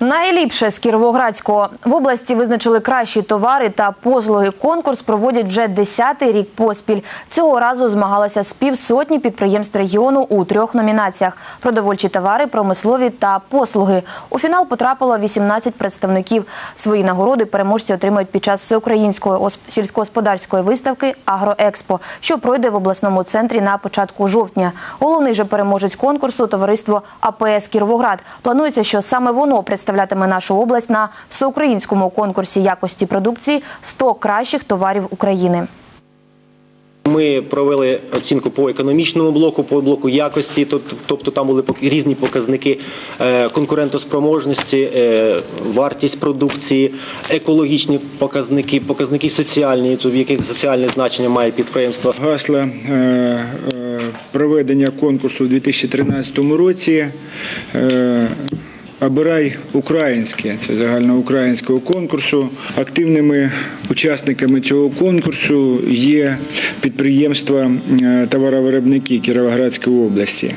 Найліпше з Кіровоградського в області визначили кращі товари та послуги. Конкурс проводять вже 10-й рік поспіль. Цього разу змагалося з півсотні підприємств регіону у трьох номінаціях: продовольчі товари, промислові та послуги. У фінал потрапило 18 представників. Свої нагороди переможці отримають під час всеукраїнської ос- сільськогосподарської виставки Агроекспо, що пройде в обласному центрі на початку жовтня. Головний же переможець конкурсу товариство АПС Кіровоград. Планується, що саме воно представлятиме нашу область на всеукраїнському конкурсі якості продукції «100 кращих товарів України. Ми провели оцінку по економічному блоку, по блоку якості, тоб- тобто там були різні показники е, конкурентоспроможності, е, вартість продукції, екологічні показники, показники соціальні, тобто яке соціальне значення має підприємство. Гасло е, е, проведення конкурсу у 2013 році. Обирай українське це загальноукраїнського конкурсу. Активними учасниками цього конкурсу є підприємства е, товаровиробники Кіровоградської області.